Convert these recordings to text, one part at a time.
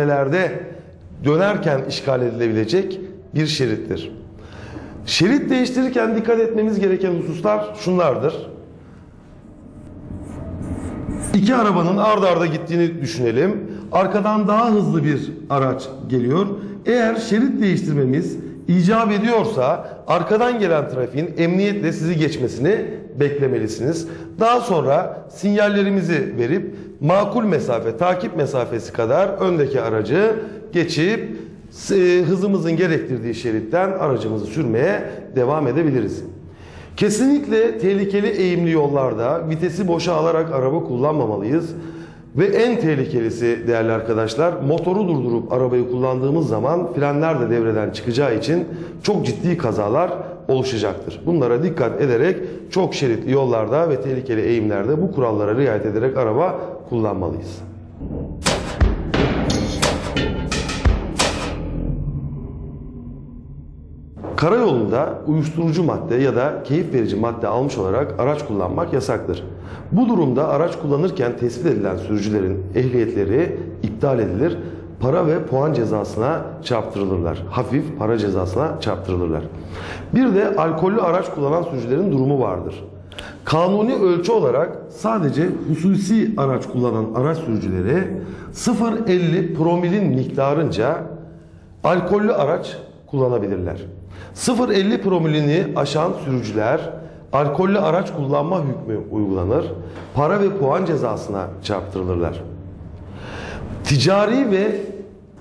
Melerde dönerken işgal edilebilecek bir şerittir. Şerit değiştirirken dikkat etmemiz gereken hususlar şunlardır. İki arabanın ard arda gittiğini düşünelim. Arkadan daha hızlı bir araç geliyor. Eğer şerit değiştirmemiz icap ediyorsa arkadan gelen trafiğin emniyetle sizi geçmesini beklemelisiniz. Daha sonra sinyallerimizi verip makul mesafe, takip mesafesi kadar öndeki aracı geçip e, hızımızın gerektirdiği şeritten aracımızı sürmeye devam edebiliriz. Kesinlikle tehlikeli eğimli yollarda vitesi boşa alarak araba kullanmamalıyız. Ve en tehlikelisi değerli arkadaşlar motoru durdurup arabayı kullandığımız zaman frenler de devreden çıkacağı için çok ciddi kazalar oluşacaktır. Bunlara dikkat ederek çok şeritli yollarda ve tehlikeli eğimlerde bu kurallara riayet ederek araba kullanmalıyız. Karayolunda uyuşturucu madde ya da keyif verici madde almış olarak araç kullanmak yasaktır. Bu durumda araç kullanırken tespit edilen sürücülerin ehliyetleri iptal edilir, para ve puan cezasına çarptırılırlar. Hafif para cezasına çarptırılırlar. Bir de alkollü araç kullanan sürücülerin durumu vardır. Kanuni ölçü olarak sadece hususi araç kullanan araç sürücüleri 0.50 promilin miktarınca alkollü araç kullanabilirler. 0.50 promilini aşan sürücüler alkollü araç kullanma hükmü uygulanır. Para ve puan cezasına çarptırılırlar. Ticari ve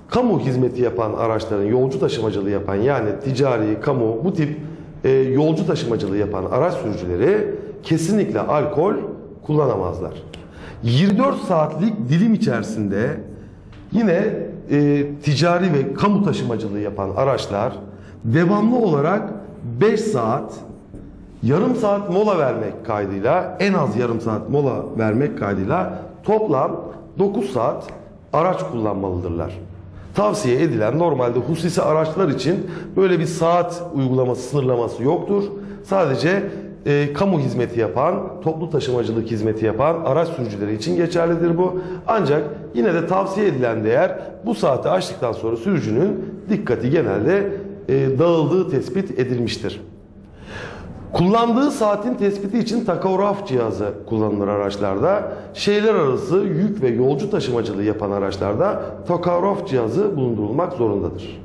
kamu hizmeti yapan araçların yolcu taşımacılığı yapan yani ticari, kamu bu tip e, yolcu taşımacılığı yapan araç sürücüleri kesinlikle alkol kullanamazlar. 24 saatlik dilim içerisinde yine e, ticari ve kamu taşımacılığı yapan araçlar devamlı olarak 5 saat yarım saat mola vermek kaydıyla en az yarım saat mola vermek kaydıyla toplam 9 saat araç kullanmalıdırlar. Tavsiye edilen normalde hususi araçlar için böyle bir saat uygulaması sınırlaması yoktur. Sadece e, kamu hizmeti yapan, toplu taşımacılık hizmeti yapan araç sürücüleri için geçerlidir bu. Ancak yine de tavsiye edilen değer bu saati aştıktan sonra sürücünün dikkati genelde e, dağıldığı tespit edilmiştir. Kullandığı saatin tespiti için takograf cihazı kullanılır araçlarda. Şehirler arası yük ve yolcu taşımacılığı yapan araçlarda takograf cihazı bulundurulmak zorundadır.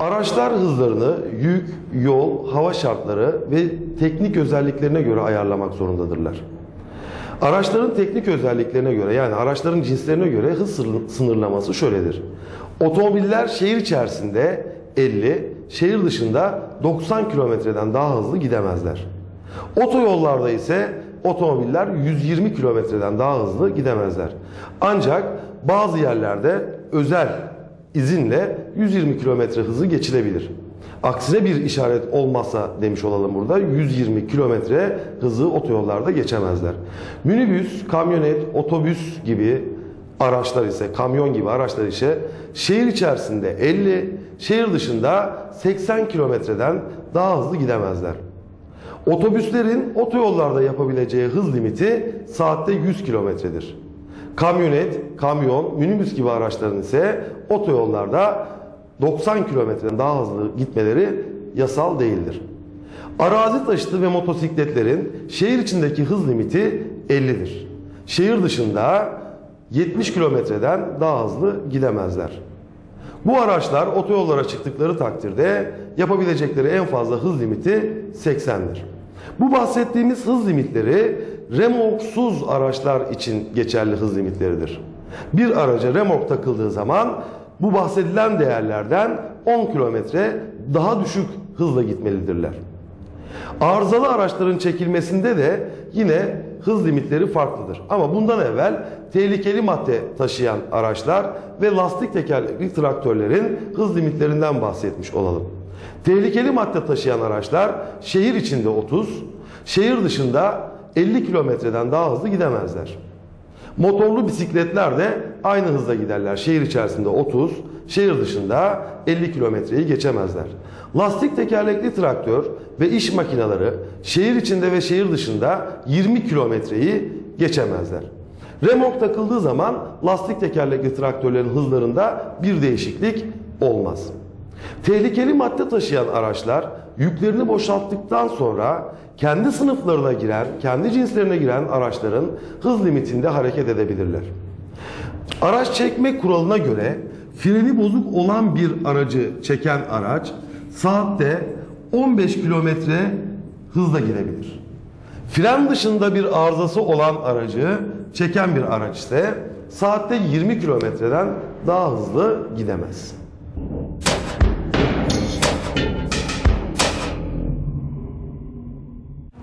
Araçlar hızlarını yük, yol, hava şartları ve teknik özelliklerine göre ayarlamak zorundadırlar. Araçların teknik özelliklerine göre yani araçların cinslerine göre hız sınırlaması şöyledir. Otomobiller şehir içerisinde 50, şehir dışında 90 kilometreden daha hızlı gidemezler. Otoyollarda ise otomobiller 120 kilometreden daha hızlı gidemezler. Ancak bazı yerlerde özel izinle 120 kilometre hızı geçilebilir. Aksine bir işaret olmazsa demiş olalım burada 120 kilometre hızı otoyollarda geçemezler. Minibüs, kamyonet, otobüs gibi araçlar ise, kamyon gibi araçlar ise şehir içerisinde 50, şehir dışında 80 kilometreden daha hızlı gidemezler. Otobüslerin otoyollarda yapabileceği hız limiti saatte 100 kilometredir. Kamyonet, kamyon, minibüs gibi araçların ise otoyollarda 90 kilometreden daha hızlı gitmeleri yasal değildir. Arazi taşıtı ve motosikletlerin şehir içindeki hız limiti 50'dir. Şehir dışında 70 kilometreden daha hızlı gidemezler. Bu araçlar otoyollara çıktıkları takdirde yapabilecekleri en fazla hız limiti 80'dir. Bu bahsettiğimiz hız limitleri remorksuz araçlar için geçerli hız limitleridir. Bir araca remork takıldığı zaman bu bahsedilen değerlerden 10 kilometre daha düşük hızla gitmelidirler. Arızalı araçların çekilmesinde de yine hız limitleri farklıdır. Ama bundan evvel tehlikeli madde taşıyan araçlar ve lastik tekerlekli traktörlerin hız limitlerinden bahsetmiş olalım. Tehlikeli madde taşıyan araçlar şehir içinde 30, şehir dışında 50 kilometreden daha hızlı gidemezler. Motorlu bisikletler de aynı hızda giderler. Şehir içerisinde 30, şehir dışında 50 kilometreyi geçemezler. Lastik tekerlekli traktör ve iş makineleri şehir içinde ve şehir dışında 20 kilometreyi geçemezler. Remork takıldığı zaman lastik tekerlekli traktörlerin hızlarında bir değişiklik olmaz. Tehlikeli madde taşıyan araçlar yüklerini boşalttıktan sonra kendi sınıflarına giren, kendi cinslerine giren araçların hız limitinde hareket edebilirler. Araç çekme kuralına göre freni bozuk olan bir aracı çeken araç saatte 15 kilometre hızla gidebilir. Fren dışında bir arızası olan aracı çeken bir araç ise saatte 20 kilometreden daha hızlı gidemez.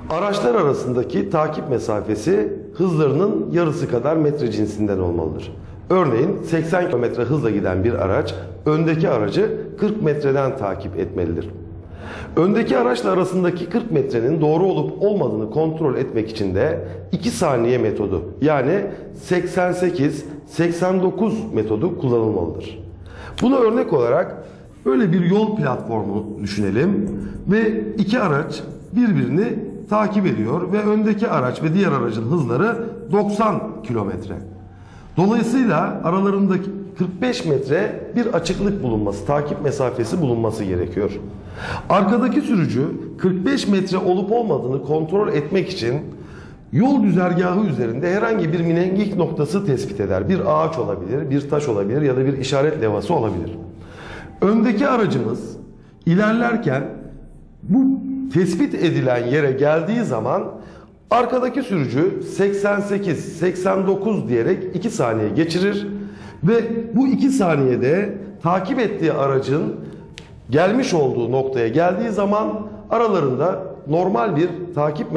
Araçlar arasındaki takip mesafesi hızlarının yarısı kadar metre cinsinden olmalıdır. Örneğin 80 km hızla giden bir araç öndeki aracı 40 metreden takip etmelidir. Öndeki araçla arasındaki 40 metrenin doğru olup olmadığını kontrol etmek için de 2 saniye metodu yani 88-89 metodu kullanılmalıdır. Buna örnek olarak böyle bir yol platformu düşünelim ve iki araç birbirini takip ediyor ve öndeki araç ve diğer aracın hızları 90 kilometre. Dolayısıyla aralarındaki 45 metre bir açıklık bulunması, takip mesafesi bulunması gerekiyor. Arkadaki sürücü 45 metre olup olmadığını kontrol etmek için yol güzergahı üzerinde herhangi bir minengik noktası tespit eder. Bir ağaç olabilir, bir taş olabilir ya da bir işaret levhası olabilir. Öndeki aracımız ilerlerken bu tespit edilen yere geldiği zaman arkadaki sürücü 88, 89 diyerek 2 saniye geçirir ve bu 2 saniyede takip ettiği aracın gelmiş olduğu noktaya geldiği zaman aralarında normal bir takip mesafesi